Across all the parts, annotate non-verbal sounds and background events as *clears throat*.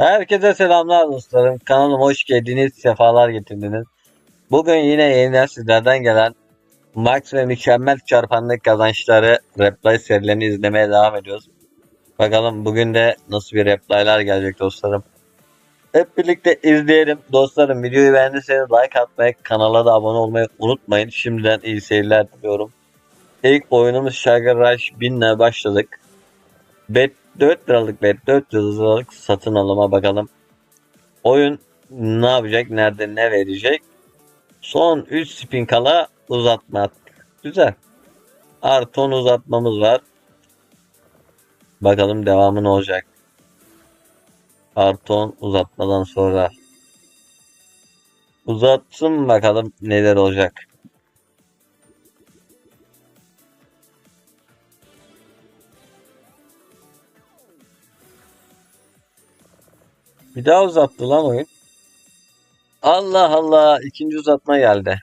Herkese selamlar dostlarım. Kanalıma hoş geldiniz, sefalar getirdiniz. Bugün yine yeniden sizlerden gelen Max ve mükemmel çarpanlık kazançları replay serilerini izlemeye devam ediyoruz. Bakalım bugün de nasıl bir replaylar gelecek dostlarım. Hep birlikte izleyelim. Dostlarım videoyu beğendiyseniz like atmayı, kanala da abone olmayı unutmayın. Şimdiden iyi seyirler diliyorum. İlk oyunumuz Sugar Rush 1000 ile başladık. Bet 4 liralık bet 400 liralık satın alıma bakalım. Oyun ne yapacak? Nerede ne verecek? Son 3 spin kala uzatma. Güzel. Artı 10 uzatmamız var. Bakalım devamı ne olacak? Artı 10 uzatmadan sonra. Uzatsın bakalım neler olacak. Bir daha uzattı lan oyun. Allah Allah ikinci uzatma geldi.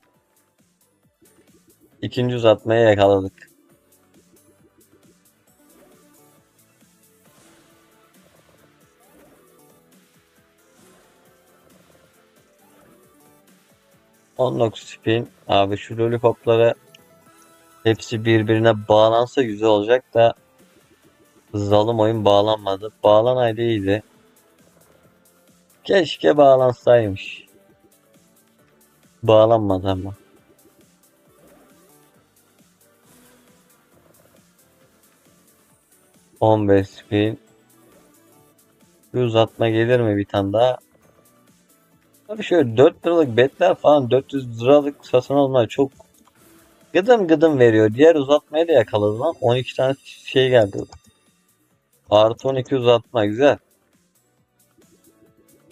İkinci uzatmaya yakaladık. On spin. Abi şu lollipoplara hepsi birbirine bağlansa güzel olacak da zalim oyun bağlanmadı. Bağlanaydı iyiydi. Keşke bağlansaymış. Bağlanmadı ama. On beş spin. Bir uzatma gelir mi bir tane daha? Abi şöyle 4 liralık betler falan 400 liralık satın alma çok gıdım gıdım veriyor. Diğer uzatmayı da yakaladı lan. 12 tane şey geldi. Artı 12 uzatma güzel.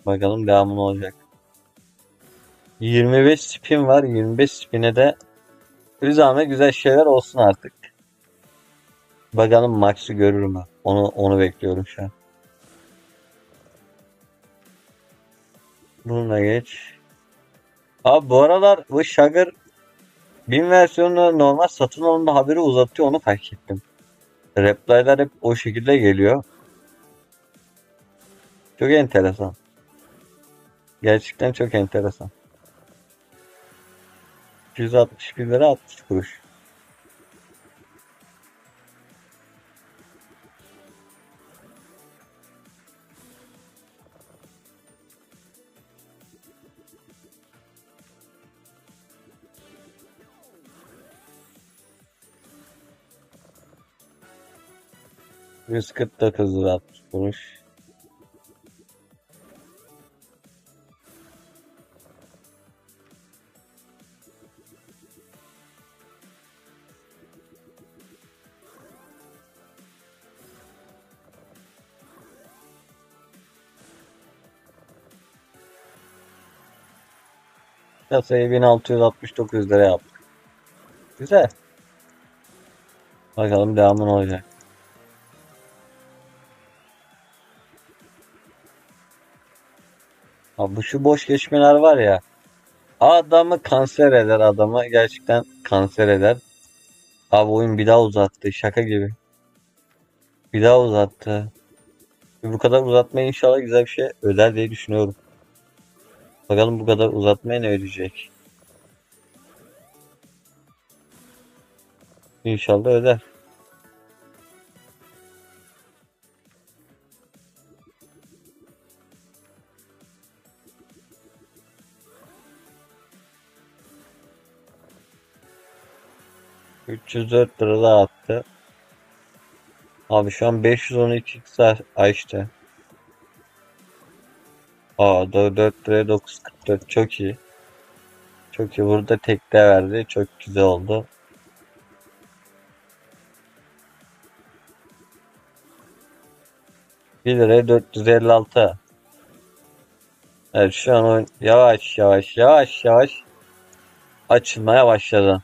Bakalım devamı ne olacak. 25 spin var. 25 spine de zahmet güzel şeyler olsun artık. Bakalım Max'ı görür mü? Onu onu bekliyorum şu an. Bununla geç. Abi bu aralar bu Sugar 1000 versiyonu normal satın alımda haberi uzatıyor onu fark ettim. Replaylar hep o şekilde geliyor. Çok enteresan. Gerçekten çok enteresan. 161 lira 60 kuruş. Yüz kırk lira 60 kuruş. Kasayı 1669 lira yaptık. Güzel. Bakalım devamı ne olacak. Abi şu boş geçmeler var ya. Adamı kanser eder adamı. Gerçekten kanser eder. Abi oyun bir daha uzattı. Şaka gibi. Bir daha uzattı. Bu kadar uzatmaya inşallah güzel bir şey öder diye düşünüyorum. Bakalım bu kadar uzatmaya ne ödeyecek. İnşallah öder. ...304 lira daha attı. Abi şu an 512 x açtı. Aa 4 liraya 944 çok iyi. Çok iyi. Burada tekte verdi. Çok güzel oldu. Bir liraya 456. Evet şu an oyun yavaş yavaş yavaş yavaş açılmaya başladı.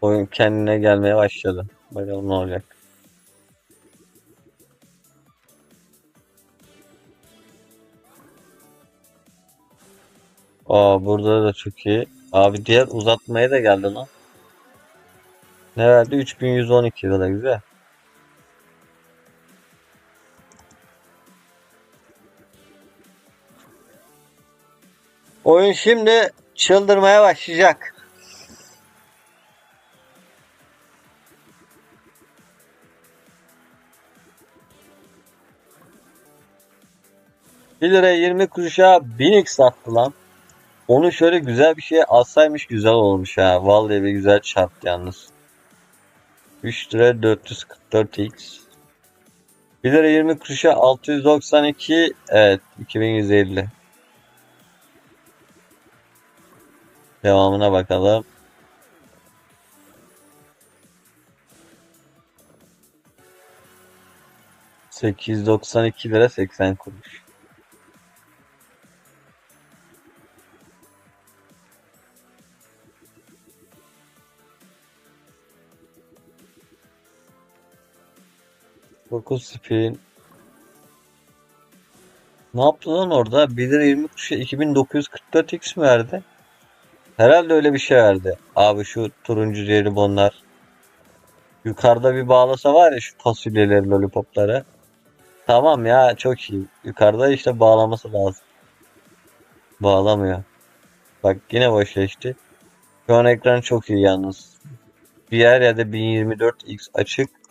Oyun kendine gelmeye başladı. Bakalım ne olacak. Aa burada da çok iyi. Abi diğer uzatmaya da geldi lan. Ne verdi? 3112 lira güzel. Oyun şimdi çıldırmaya başlayacak. Bir liraya 20 kuruşa 1000x sattı lan. Onu şöyle güzel bir şeye alsaymış güzel olmuş ha. Vallahi bir güzel çarptı yalnız. 3 lira 444x. 1 lira 20 kuruşa 692 evet 2150. Devamına bakalım. ...892 lira 80 kuruş. Dokuz spin. Ne yaptı lan orada? 1 lira 20 kuruşa 2944x mi verdi? Herhalde öyle bir şey verdi. Abi şu turuncu jelibonlar. Yukarıda bir bağlasa var ya şu fasulyeleri, lollipopları. Tamam ya çok iyi. Yukarıda işte bağlaması lazım. Bağlamıyor. Bak yine boş geçti. Şu an ekran çok iyi yalnız. Diğer yerde 1024x açık.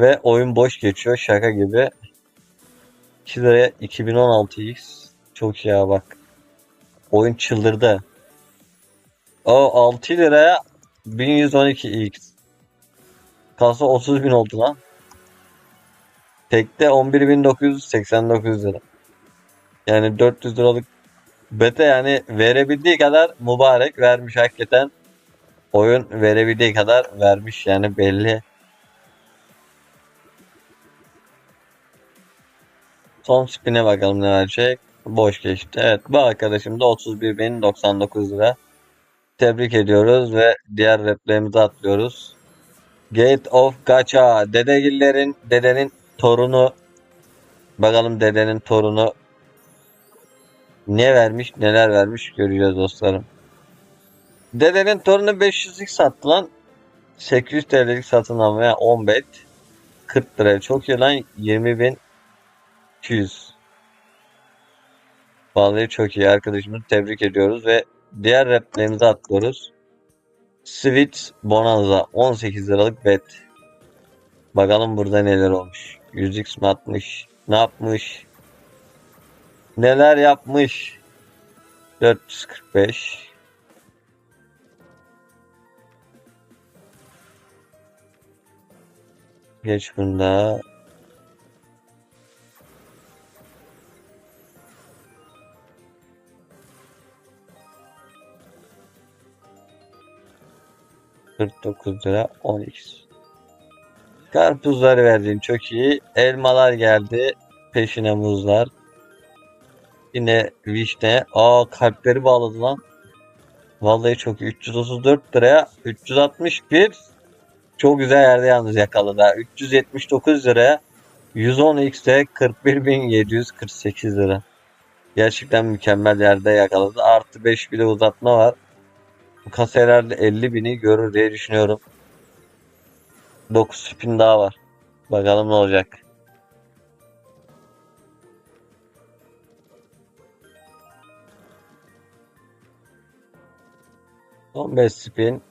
Ve oyun boş geçiyor şaka gibi. 2 liraya 2016x. Çok iyi ya bak. Oyun çıldırdı. O 6 liraya 1112x. Kasa 30 bin oldu lan. Tekte 11.989 lira. Yani 400 liralık bete yani verebildiği kadar mübarek vermiş hakikaten. Oyun verebildiği kadar vermiş yani belli. Son spin'e bakalım ne verecek. Boş geçti. Evet bu arkadaşım da 31.099 lira. Tebrik ediyoruz ve diğer replerimize atlıyoruz. Gate of Gacha. Dedegillerin, dedenin torunu. Bakalım dedenin torunu ne vermiş, neler vermiş göreceğiz dostlarım. Dedenin torunu 500'lik sattı lan. 800 TL'lik satın almaya 10 bet. 40 liraya çok iyi lan 20.200. Vallahi çok iyi arkadaşımızı tebrik ediyoruz ve diğer replerimize atlıyoruz. Sweet Bonanza 18 liralık bet. Bakalım burada neler olmuş. 100x mi atmış? Ne yapmış? Neler yapmış? 445 Geç bunda. Kırk dokuz lira 10x. Karpuzları verdiğin çok iyi. Elmalar geldi. Peşine muzlar. Yine vişne. Aa kalpleri bağladı lan. Vallahi çok iyi. 334 liraya 361 çok güzel yerde yalnız yakaladı. ha. 379 liraya 110 x'te 41.748 lira. Gerçekten mükemmel yerde yakaladı. Artı 5 bile uzatma var. Kasa herhalde 50 bini görür diye düşünüyorum. 9 spin daha var. Bakalım ne olacak. Son 5 spin.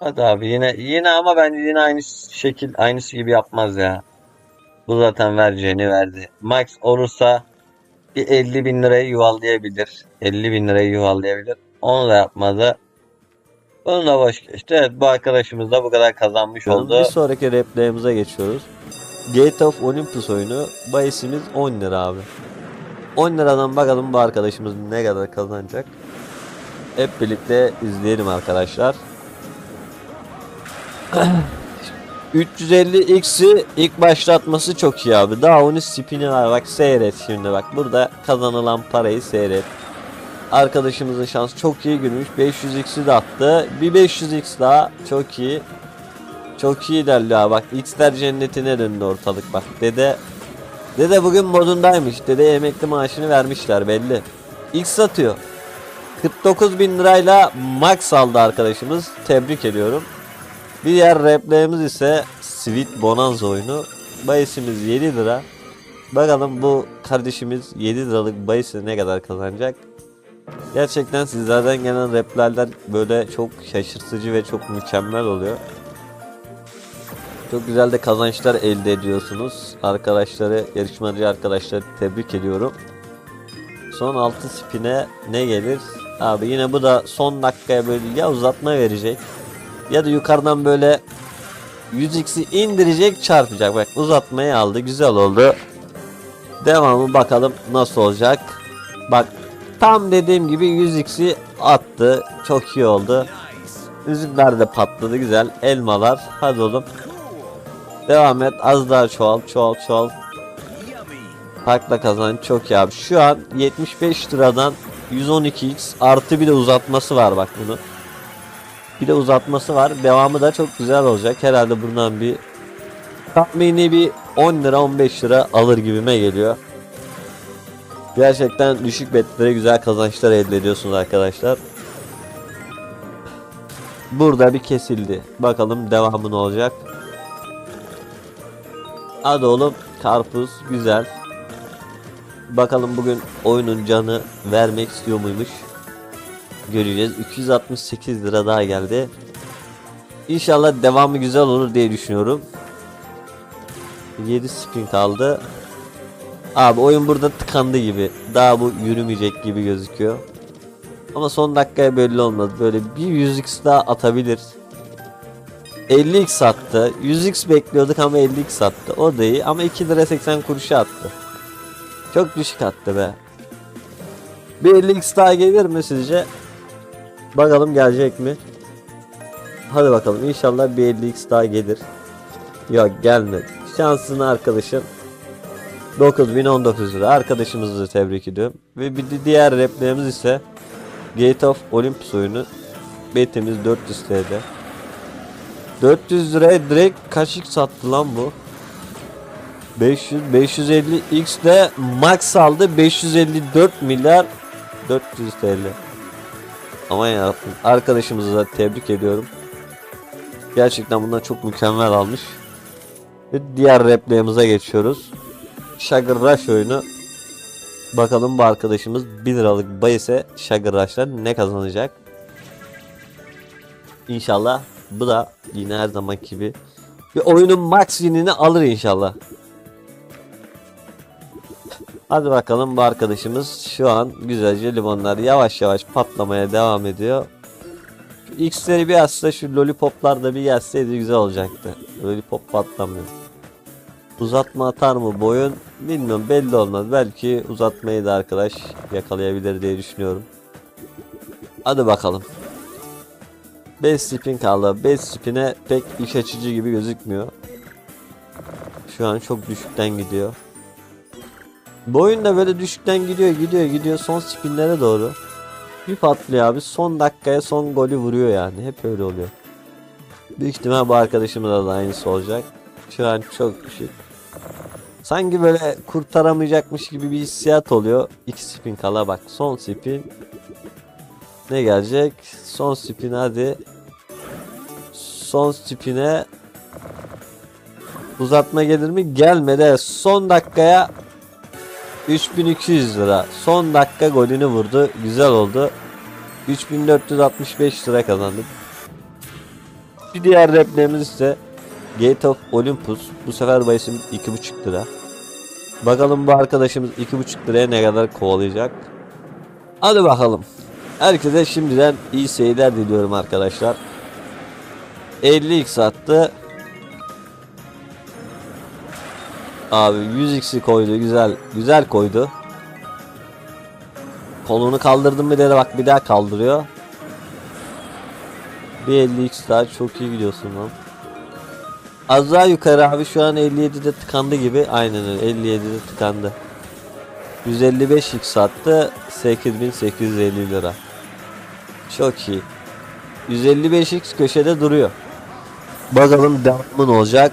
Hadi abi yine yine ama bence yine aynı şekil aynısı gibi yapmaz ya. Bu zaten vereceğini verdi. Max olursa bir 50 bin lirayı yuvallayabilir. 50 bin lirayı yuvallayabilir. Onu da yapmadı. Bunu da boş geçti. Evet bu arkadaşımız da bu kadar kazanmış oldu. Bir sonraki replayimize geçiyoruz. Gate of Olympus oyunu. Bayisimiz 10 lira abi. 10 liradan bakalım bu arkadaşımız ne kadar kazanacak. Hep birlikte izleyelim arkadaşlar. *clears throat* 350x'i ilk başlatması çok iyi abi. Daha onun spini var. Bak seyret şimdi bak. Burada kazanılan parayı seyret. Arkadaşımızın şansı çok iyi günmüş. 500x'i de attı. Bir 500x daha. Çok iyi. Çok iyi abi. Bak x'ler cennetine döndü ortalık bak. Dede Dede bugün modundaymış. Dede emekli maaşını vermişler belli. X satıyor. 49 bin lirayla max aldı arkadaşımız. Tebrik ediyorum. Bir diğer replayimiz ise Sweet Bonanza oyunu. Bayisimiz 7 lira. Bakalım bu kardeşimiz 7 liralık bayisi ne kadar kazanacak. Gerçekten sizlerden gelen replerler böyle çok şaşırtıcı ve çok mükemmel oluyor. Çok güzel de kazançlar elde ediyorsunuz. Arkadaşları, yarışmacı arkadaşları tebrik ediyorum. Son 6 spine ne gelir? Abi yine bu da son dakikaya böyle ya uzatma verecek ya da yukarıdan böyle 100x'i indirecek çarpacak. Bak uzatmayı aldı güzel oldu. Devamı bakalım nasıl olacak. Bak tam dediğim gibi 100x'i attı. Çok iyi oldu. Üzümler de patladı güzel. Elmalar. Hadi oğlum. Devam et. Az daha çoğal. Çoğal çoğal. Farkla kazan çok iyi abi. Şu an 75 liradan 112x artı bir de uzatması var bak bunu. Bir de uzatması var. Devamı da çok güzel olacak. Herhalde buradan bir tahmini bir 10 lira 15 lira alır gibime geliyor. Gerçekten düşük betlere güzel kazançlar elde ediyorsunuz arkadaşlar. Burada bir kesildi. Bakalım devamı ne olacak. Hadi oğlum karpuz güzel. Bakalım bugün oyunun canı vermek istiyor muymuş. Göreceğiz. 268 lira daha geldi. İnşallah devamı güzel olur diye düşünüyorum. 7 spin kaldı. Abi oyun burada tıkandı gibi. Daha bu yürümeyecek gibi gözüküyor. Ama son dakikaya belli olmaz. Böyle bir 100x daha atabilir. 50x attı. 100x bekliyorduk ama 50x attı. O da iyi ama 2 lira 80 kuruşa attı. Çok düşük attı be. Bir 50x daha gelir mi sizce? Bakalım gelecek mi? Hadi bakalım inşallah bir 50x daha gelir. Yok gelmedi. Şansını arkadaşım 9019 lira. Arkadaşımızı da tebrik ediyorum. Ve bir diğer replerimiz ise Gate of Olympus oyunu. Betimiz 400 TL. 400 liraya direkt x sattı lan bu? 500 550 x de max aldı 554 milyar 400 TL. Ama ya arkadaşımızı da tebrik ediyorum. Gerçekten bundan çok mükemmel almış. Ve diğer replayımıza geçiyoruz. Rush oyunu. Bakalım bu arkadaşımız 1 liralık bayise Sugar Rush'tan ne kazanacak? İnşallah bu da yine her zaman gibi bir oyunun max winini alır inşallah. Hadi bakalım bu arkadaşımız şu an güzelce limonlar yavaş yavaş patlamaya devam ediyor. X'leri bir atsa şu lollipoplar da bir gelseydi güzel olacaktı. Lollipop patlamıyor. Uzatma atar mı boyun bilmiyorum belli olmaz. Belki uzatmayı da arkadaş yakalayabilir diye düşünüyorum. Hadi bakalım. 5 spin kaldı. 5 spine pek iş açıcı gibi gözükmüyor. Şu an çok düşükten gidiyor. Bu oyun da böyle düşükten gidiyor gidiyor gidiyor son spinlere doğru. Bir patlıyor abi son dakikaya son golü vuruyor yani hep öyle oluyor. Büyük ihtimal bu arkadaşımda da aynısı olacak. Şu an çok düşük. Sanki böyle kurtaramayacakmış gibi bir hissiyat oluyor. İki spin kala bak son spin. Ne gelecek? Son spin hadi. Son spine uzatma gelir mi? Gelmedi. Son dakikaya 3200 lira. Son dakika golünü vurdu. Güzel oldu. 3465 lira kazandık. Bir diğer replerimiz ise Gate of Olympus. Bu sefer bayisim 2,5 lira. Bakalım bu arkadaşımız 2,5 liraya ne kadar kovalayacak. Hadi bakalım. Herkese şimdiden iyi seyirler diliyorum arkadaşlar. 50x attı. Abi 100x'i koydu güzel güzel koydu. Kolunu kaldırdım bir de bak bir daha kaldırıyor. Bir 50x daha çok iyi gidiyorsun lan. Az daha yukarı abi şu an 57'de tıkandı gibi. Aynen öyle 57'de tıkandı. 155x attı 8850 lira. Çok iyi. 155x köşede duruyor. Bakalım devamı ne olacak.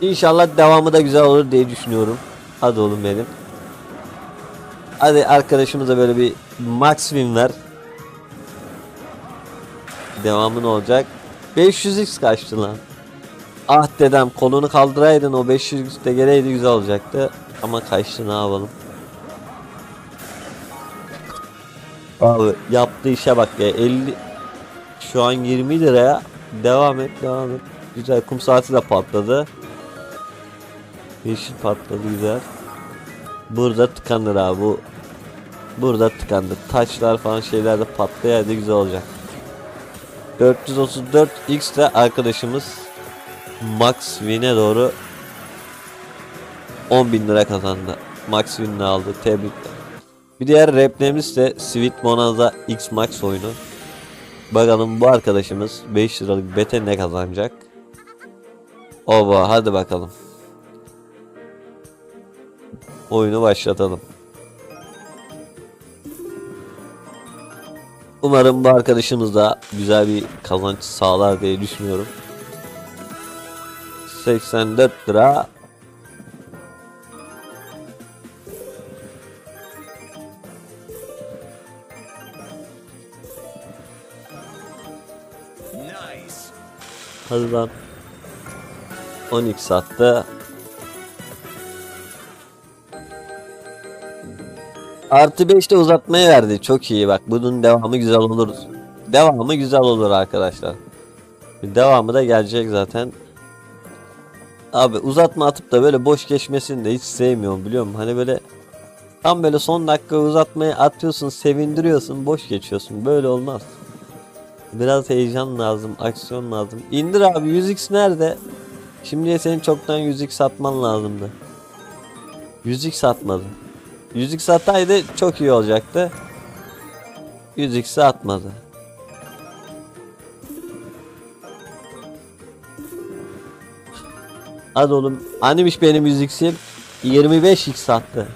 İnşallah devamı da güzel olur diye düşünüyorum. Hadi oğlum benim. Hadi arkadaşımıza böyle bir max ver. Devamı ne olacak? 500x kaçtı lan. Ah dedem kolunu kaldıraydın o 500x de geleydi güzel olacaktı. Ama kaçtı ne yapalım. Abi yaptığı işe bak ya 50 şu an 20 liraya devam et devam et. Güzel kum saati de patladı. Yeşil patladı güzel. Burada tıkanır abi bu. Burada tıkandı. Taçlar falan şeyler de patlayaydı güzel olacak. 434 X de arkadaşımız Max Win'e doğru 10.000 lira kazandı. Max Win'ini aldı. Tebrikler. Bir diğer replerimiz de Sweet Bonanza X Max oyunu. Bakalım bu arkadaşımız 5 liralık bete ne kazanacak? Ova hadi bakalım. Oyunu başlatalım. Umarım bu arkadaşımız da güzel bir kazanç sağlar diye düşünüyorum. 84 lira. Hadi lan. 12 sattı. Artı 5 de uzatmaya verdi. Çok iyi bak. Bunun devamı güzel olur. Devamı güzel olur arkadaşlar. Devamı da gelecek zaten. Abi uzatma atıp da böyle boş geçmesini de hiç sevmiyorum biliyor musun? Hani böyle tam böyle son dakika uzatmaya atıyorsun, sevindiriyorsun, boş geçiyorsun. Böyle olmaz. Biraz heyecan lazım, aksiyon lazım. İndir abi 100x nerede? Şimdiye senin çoktan 100x atman lazımdı. 100x atmadı. 100x ataydı çok iyi olacaktı. 100x'i atmadı. Hadi oğlum. Hanimiş benim 100x'im? 25x attı.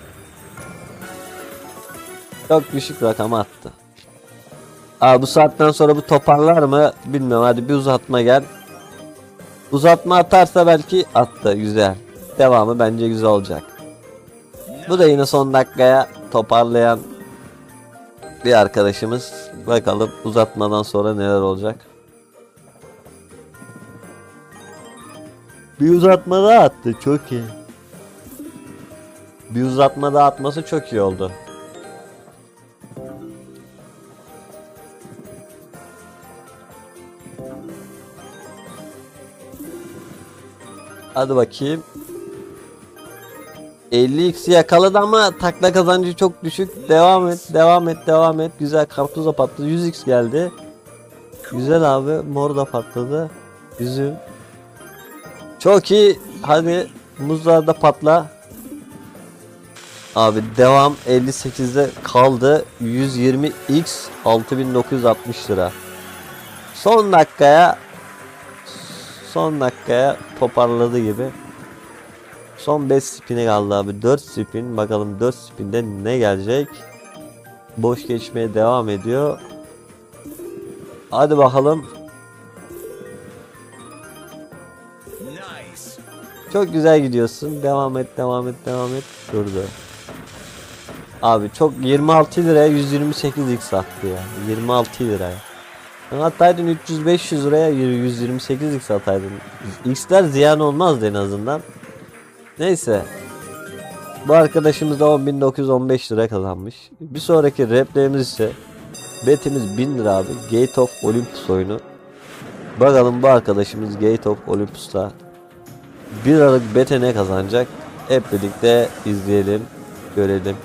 Çok düşük rakam attı. Aa, bu saatten sonra bu toparlar mı bilmiyorum. Hadi bir uzatma gel. Uzatma atarsa belki attı. Güzel. Devamı bence güzel olacak. Bu da yine son dakikaya toparlayan bir arkadaşımız. Bakalım uzatmadan sonra neler olacak. Bir uzatma daha attı. Çok iyi. Bir uzatma daha atması çok iyi oldu. Hadi bakayım. 50x yakaladı ama takla kazancı çok düşük. Devam et, devam et, devam et. Güzel karpuz da patladı. 100x geldi. Güzel abi. Mor da patladı. Üzüm. Çok iyi. Hadi muzlar da patla. Abi devam 58'de kaldı. 120x 6960 lira. Son dakikaya son dakikaya toparladı gibi. Son 5 spin'e kaldı abi. 4 spin. Bakalım 4 spinde ne gelecek? Boş geçmeye devam ediyor. Hadi bakalım. Çok güzel gidiyorsun. Devam et, devam et, devam et. Durdu. Abi çok 26 liraya 128x sattı ya. 26 liraya. Sen ataydın 300-500 liraya 128x ataydın. X'ler ziyan olmazdı en azından. Neyse. Bu arkadaşımız da 10.915 lira kazanmış. Bir sonraki replerimiz ise betimiz 1000 lira abi. Gate of Olympus oyunu. Bakalım bu arkadaşımız Gate of Olympus'ta 1 Aralık bete ne kazanacak? Hep birlikte izleyelim, görelim.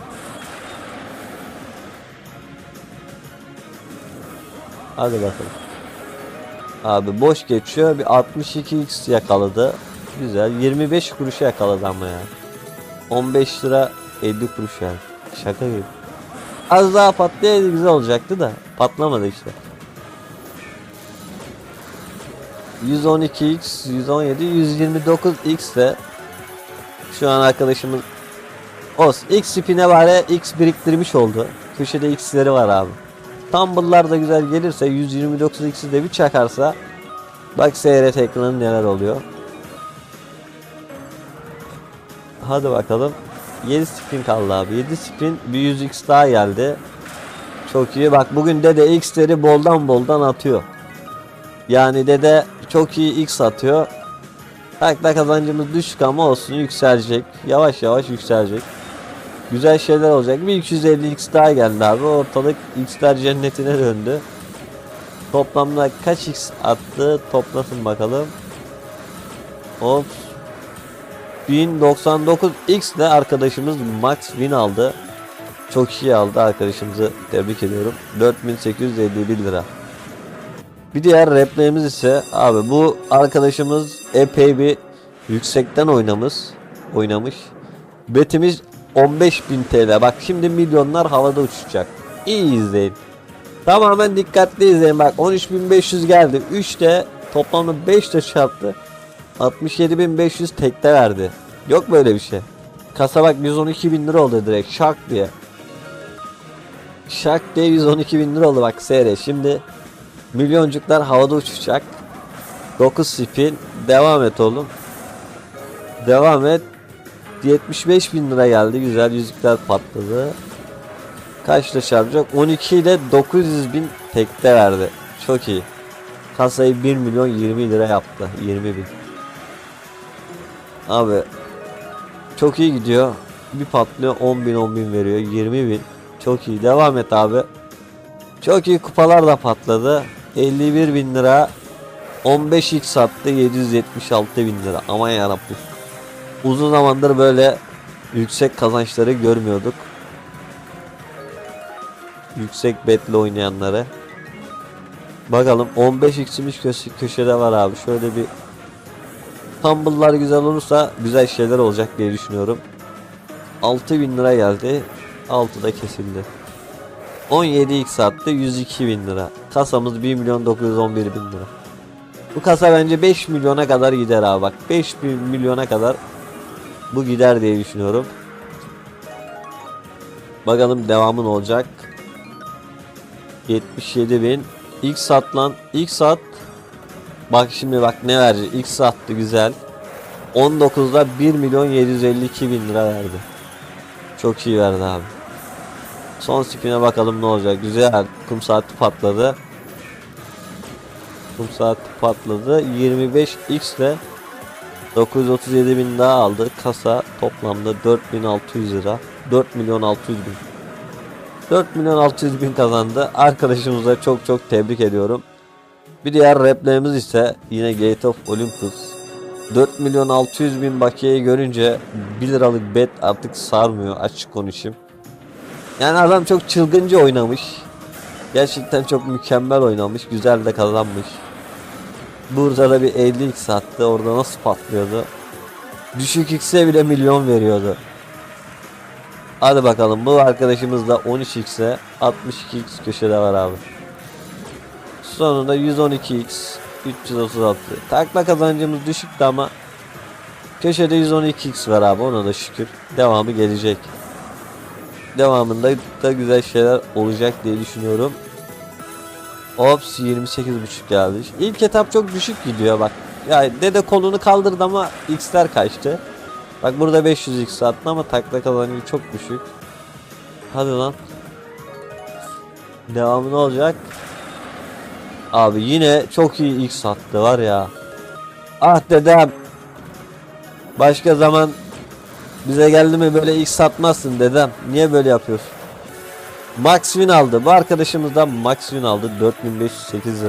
Hadi bakalım. Abi boş geçiyor. Bir 62x yakaladı. Güzel. 25 kuruşa yakaladı ama ya. 15 lira 50 kuruş yani. Şaka gibi. Az daha patlayaydı güzel olacaktı da patlamadı işte. 112x, 117, 129x de şu an arkadaşımız Os X spin'e bari X biriktirmiş oldu. Köşede X'leri var abi. Tumble'lar da güzel gelirse 129 X'i de bir çakarsa bak seyret ekranı neler oluyor. Hadi bakalım. 7 spin kaldı abi. 7 spin bir 100x daha geldi. Çok iyi. Bak bugün de de X'leri boldan boldan atıyor. Yani dede çok iyi X atıyor. Takla kazancımız düşük ama olsun yükselecek. Yavaş yavaş yükselecek. Güzel şeyler olacak. Bir 250 X daha geldi abi. Ortalık X'ler cennetine döndü. Toplamda kaç X attı? Toplasın bakalım. Hop. 1099 X ile arkadaşımız Max Win aldı. Çok iyi aldı arkadaşımızı tebrik ediyorum. 4851 lira. Bir diğer replayimiz ise abi bu arkadaşımız epey bir yüksekten oynamış. Oynamış. Betimiz 15.000 TL. Bak şimdi milyonlar havada uçacak. İyi izleyin. Tamamen dikkatli izleyin. Bak 13.500 geldi. 3 de toplamda 5 de çarptı. 67.500 tekte verdi. Yok böyle bir şey. Kasa bak 112.000 lira oldu direkt şak diye. Şak diye 112.000 lira oldu bak seyret. Şimdi Milyoncuklar havada uçacak. 9 spin. Devam et oğlum. Devam et. 75 bin lira geldi. Güzel yüzükler patladı. Kaçla çarpacak? 12 ile 900 bin tekte verdi. Çok iyi. Kasayı 1 milyon 20 lira yaptı. 20 bin. Abi çok iyi gidiyor. Bir patlıyor 10 bin 10 bin veriyor. 20 bin. Çok iyi. Devam et abi. Çok iyi kupalar da patladı. 51 bin lira 15x sattı 776 bin lira. Aman yarabbim. Uzun zamandır böyle yüksek kazançları görmüyorduk. Yüksek betle oynayanları. Bakalım 15x'imiz köşe, köşede var abi. Şöyle bir tumble'lar güzel olursa güzel şeyler olacak diye düşünüyorum. 6000 lira geldi. 6'da kesildi 17x attı 102 bin lira. Kasamız 1 milyon 911 bin lira. Bu kasa bence 5 milyona kadar gider abi bak. 5 bin milyona kadar bu gider diye düşünüyorum. Bakalım devamın olacak. 77 bin. X sat lan. X sat. Bak şimdi bak ne verecek. X sattı güzel. 19'da 1 milyon 752 bin lira verdi. Çok iyi verdi abi. Son spin'e bakalım ne olacak. Güzel. Kum saati patladı. Kum saati patladı. 25x ile 937 bin daha aldı. Kasa toplamda 4600 lira. 4 milyon 600 bin. 4 milyon 600 bin kazandı. Arkadaşımıza çok çok tebrik ediyorum. Bir diğer replerimiz ise yine Gate of Olympus. 4 milyon 600 bin bakiyeyi görünce 1 liralık bet artık sarmıyor açık konuşayım. Yani adam çok çılgınca oynamış. Gerçekten çok mükemmel oynamış. Güzel de kazanmış. Burada da bir 50x attı. Orada nasıl patlıyordu? Düşük x'e bile milyon veriyordu. Hadi bakalım bu arkadaşımız da 13x'e 62x köşede var abi. Sonunda 112x 336. Takla kazancımız düşüktü ama köşede 112x var abi ona da şükür. Devamı gelecek devamında da güzel şeyler olacak diye düşünüyorum. Ops 28.5 geldi. İlk etap çok düşük gidiyor bak. Yani dede kolunu kaldırdı ama x'ler kaçtı. Bak burada 500 x attı ama takla kazancı çok düşük. Hadi lan. Devamı ne olacak? Abi yine çok iyi x attı var ya. Ah dedem. Başka zaman bize geldi mi böyle ilk satmazsın dedem. Niye böyle yapıyorsun? Max Win aldı. Bu arkadaşımız da Max Win aldı. 4508 lira.